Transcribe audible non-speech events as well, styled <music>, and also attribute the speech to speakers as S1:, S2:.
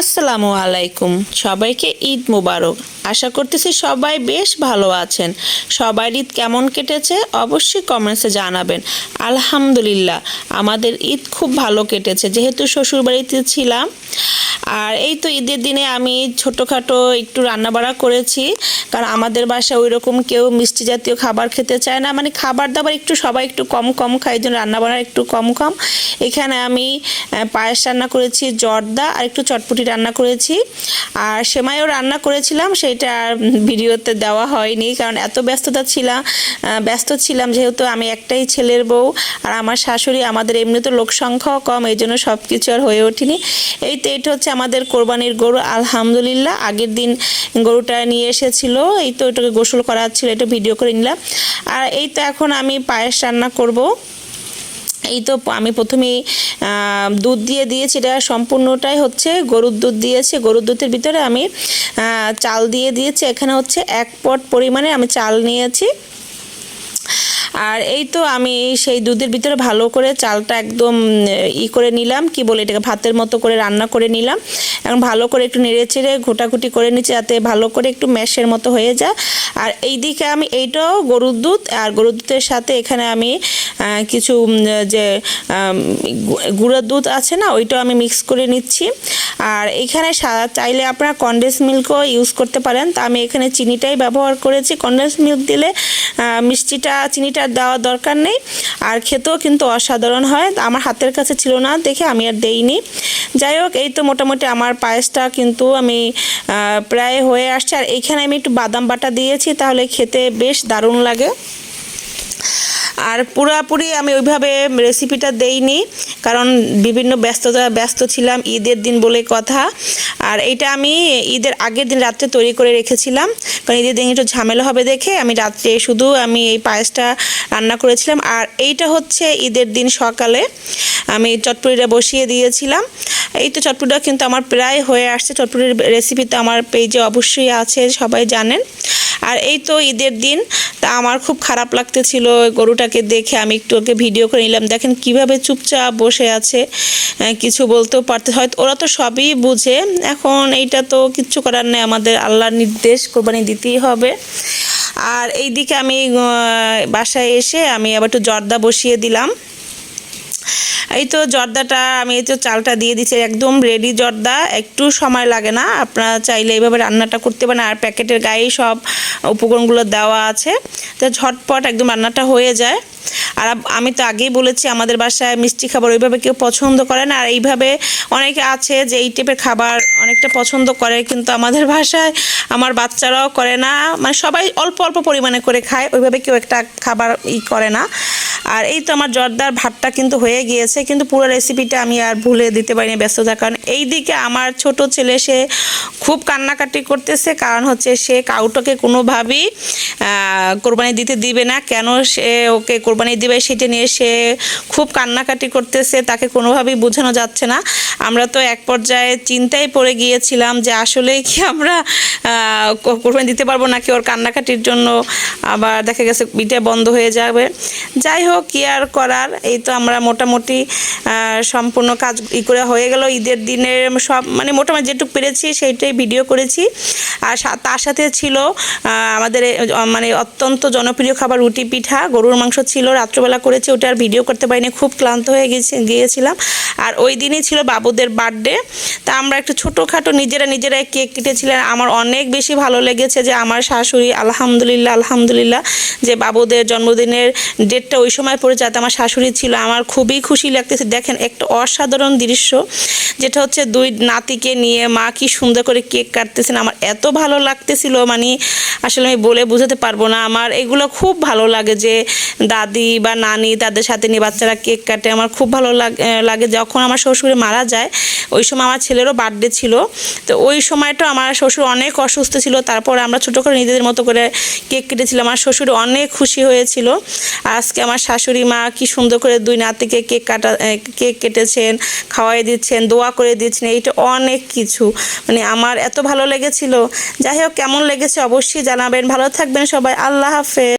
S1: আসসালামু আলাইকুম। সবাইকে ঈদ মুবারক। আশা করতেছি সবাই বেশ ভালো আছেন। সবার ঈদ কেমন কেটেছে অবশ্যই কমেন্টসে জানাবেন। আলহামদুলিল্লাহ, আমাদের ঈদ খুব ভালো কেটেছে। যেহেতু শ্বশুরবাড়িতে ছিলাম আর এই তো ঈদের দিনে আমি ছোটোখাটো একটু রান্নাবাড়া করেছি, কারণ আমাদের বাসায় ওই রকম কেউ মিষ্টি জাতীয় খাবার খেতে চায় না। মানে খাবার দাবার একটু সবাই একটু কম কম খায়, এই জন্য রান্নাবাড়া একটু কম কম। এখানে আমি পায়েস রান্না করেছি, জর্দা আর একটু চটপটি রান্না করেছি। আর সেমাইও রান্না করেছিলাম, সেটা আর ভিডিওতে দেওয়া হয়নি, কারণ এত ব্যস্ততা ছিলাম ব্যস্ত ছিলাম যেহেতু আমি একটাই ছেলের বউ, আর আমার শাশুড়ি আমাদের এমনি তো লোক সংখ্যাও কম, এই জন্য সব কিছু আর হয়ে ওঠেনি। এই তো এটা হচ্ছে আমাদের কোরবানির গরু আলহামদুলিল্লাহ। আগের দিন গরুটা নিয়ে এসেছিল এই তো এটাকে গোসল করা ছিল এটা ভিডিও করে নিলাম। আর এই তো এখন আমি পায়েস রান্না করব। এই তো আমি প্রথমেই আহ, দুধ দিয়ে দিয়েছি এটা সম্পূর্ণটাই হচ্ছে গরুর দুধ দিয়েছি। গরুর দুধের ভিতরে আমি চাল দিয়ে দিয়েছি। এখানে হচ্ছে এক পট পরিমাণে আমি চাল নিয়েছি। আর এই তো আমি সেই দুধের ভিতরে ভালো করে চালটা একদম, ই করে নিলাম, কি বলে এটাকে, ভাতের মতো করে রান্না করে নিলাম। এখন ভালো করে একটু নেড়ে চেড়ে ঘোটাঘুটি করে নিচ্ছি যাতে ভালো করে একটু ম্যাশের মতো হয়ে যায়। আর এই দিকে আমি এইটাও গরুর দুধ, আর গরুর দুধের সাথে এখানে আমি কিছু যে আম, দুধ আছে না ওইটাও আমি মিক্স করে নিচ্ছি। আর এখানে চাইলে আপনারা কনডেন্স মিল্কও ইউজ করতে পারেন। তা আমি এখানে চিনিটাই ব্যবহার করেছি। কনডেন্স মিল্ক দিলে মিষ্টিটা চিনিটা দেওয়ার দরকার নেই। আর খেতেও কিন্তু অসাধারণ হয়। আমার হাতের কাছে ছিল না দেখে আমি আর দেইনি। যাই হোক এই তো মোটামুটি আমার পায়েসটা কিন্তু আমি প্রায় হয়ে আসছে। আর এইখানে আমি একটু বাদাম বাটা দিয়েছি তাহলে খেতে বেশ দারুণ লাগে। আর পুরাপুরি আমি ওইভাবে রেসিপিটা দেইনি, কারণ বিভিন্ন ব্যস্ততা, ব্যস্ত ছিলাম ঈদের দিন বলে কথা। আর এইটা আমি ঈদের আগের দিন রাত্রে তৈরি করে রেখেছিলাম, কারণ ঈদের দিন একটু ঝামেলা হবে দেখে আমি রাত্রে শুধু আমি এই পায়েসটা রান্না করেছিলাম। আর এইটা হচ্ছে ঈদের দিন সকালে আমি চটপটিটা বসিয়ে দিয়েছিলাম। এই তো চটপটিটা কিন্তু আমার প্রায় হয়ে আসছে, চটপটির রেসিপি তো আমার পেজে অবশ্যই আছে, সবাই জানেন। আর এই তো ঈদের দিন, তা আমার খুব খারাপ লাগতেছিল গরুটাকে দেখে। আমি একটু ওকে ভিডিও করে নিলাম, দেখেন কীভাবে চুপচাপ বসে আছে কিছু বলতেও পারতে হয়তো ওরা তো সবই বুঝে। এখন এইটা তো কিচ্ছু করার নেই, আমাদের আল্লাহর নির্দেশ, কোরবানি দিতেই হবে। আর এইদিকে আমি বাসায় এসে আমি আবার একটু জর্দা বসিয়ে দিলাম। এই তো জর্দাটা, আমি এই তো চালটা দিয়ে দিচ্ছি একদম রেডি জর্দা। একটু সময় লাগে না, আপনারা চাইলে এইভাবে রান্নাটা করতে পারেন, আর প্যাকেটের গায়েই সব উপকরণগুলো দেওয়া আছে। তো ঝটপট একদম রান্নাটা হয়ে যায়। আর আমি তো আগেই বলেছি, আমাদের বাসায় মিষ্টি খাবার ওইভাবে কেউ পছন্দ করে না, আর এইভাবে অনেকে আছে যে এই টাইপের খাবার অনেকটা পছন্দ করে, কিন্তু আমাদের <laughs> ভাষায় আমার বাচ্চারাও করে না। মানে সবাই অল্প অল্প পরিমাণে করে খায়, ওইভাবে কেউ একটা খাবার ই করে না। আর এই তো আমার জর্দার ভাতটা কিন্তু হয়ে গিয়েছে, কিন্তু পুরো রেসিপিটা আমি আর ভুলে দিতে পারিনি ব্যস্ততার কারণ। এই দিকে আমার ছোট ছেলে, সে খুব কান্নাকাটি করতেছে, কারণ হচ্ছে সে কাউটাকে কোনোভাবেই কোরবানি দিতে দিবে না। কেন সে ওকে কোরবানি দিবে সেটা নিয়ে সে খুব কান্নাকাটি করতেছে, তাকে কোনোভাবেই বোঝানো যাচ্ছে না। আমরা তো এক পর্যায়ে চিন্তায় পড়ে গিয়েছিলাম যে আসলে কি আমরা কোরবানি দিতে পারব নাকি ওর কান্নাকাটির জন্য। আবার দেখা গেছে বিটে বন্ধ হয়ে যাবে। যাই হোক কি আর করার। এই তো আমরা মোটামুটি সম্পূর্ণ কাজ ই করে হয়ে গেল। ঈদের দিনের সব মানে মোটামুটি যেটুকু পেরেছি সেইটাই ভিডিও করেছি। আর তার সাথে ছিল আমাদের মানে অত্যন্ত জনপ্রিয় খাবার রুটি পিঠা। গরুর মাংস ছিল, রাত্রবেলা করেছি, ওটা আর ভিডিও করতে পারিনি। খুব ক্লান্ত হয়ে গেছে, গিয়েছিলাম। আর ওই দিনই ছিল বাবুদের বার্থডে তা আমরা একটু ছোটোখাটো নিজেরা নিজেরাই কেক কেটেছিলেন আমার অনেক বেশি ভালো লেগেছে যে আমার শাশুড়ি, আলহামদুলিল্লাহ আলহামদুলিল্লাহ, যে বাবুদের জন্মদিনের ডেটটা ওই সময় পড়ে যাতে আমার শাশুড়ি ছিল, আমার খুবই খুশি লাগতেছে। দেখেন একটা অসাধারণ দৃশ্য, যেটা হচ্ছে দুই নাতিকে নিয়ে মা কি সুন্দর করে কেক কাটতেছেন। আমার এত ভালো লাগতেছিল মানে আসলে আমি বলে বোঝাতে পারব না। আমার এগুলো খুব ভালো লাগে যে দাদি বা নানি তাদের সাথে নিয়ে বাচ্চারা কেক কাটে। আমার খুব ভালো লাগে যখন আমার শ্বশুর মারা যায়, ওই সময় আমার ছেলেরও বার্থডে ছিল। তো ওই সময়টা আমার শ্বশুর অনেক অসুস্থ ছিল, তারপর আমরা ছোটো করে নিজেদের মতো করে কেক কেটেছিলাম। আমার শ্বশুর অনেক খুশি হয়েছিল। আজকে আমার শাশুড়ি মা কি সুন্দর করে দুই নাতিকে কেক কাটা কেক কেটেছেন, খাওয়াই দিচ্ছেন, দোয়া করে দিচ্ছেন, এইটা অনেক কিছু। মানে আমার এত ভালো লেগেছিল। যাই হোক, কেমন লেগেছে অবশ্যই জানাবেন। ভালো থাকবেন সবাই। আল্লাহ হাফেজ।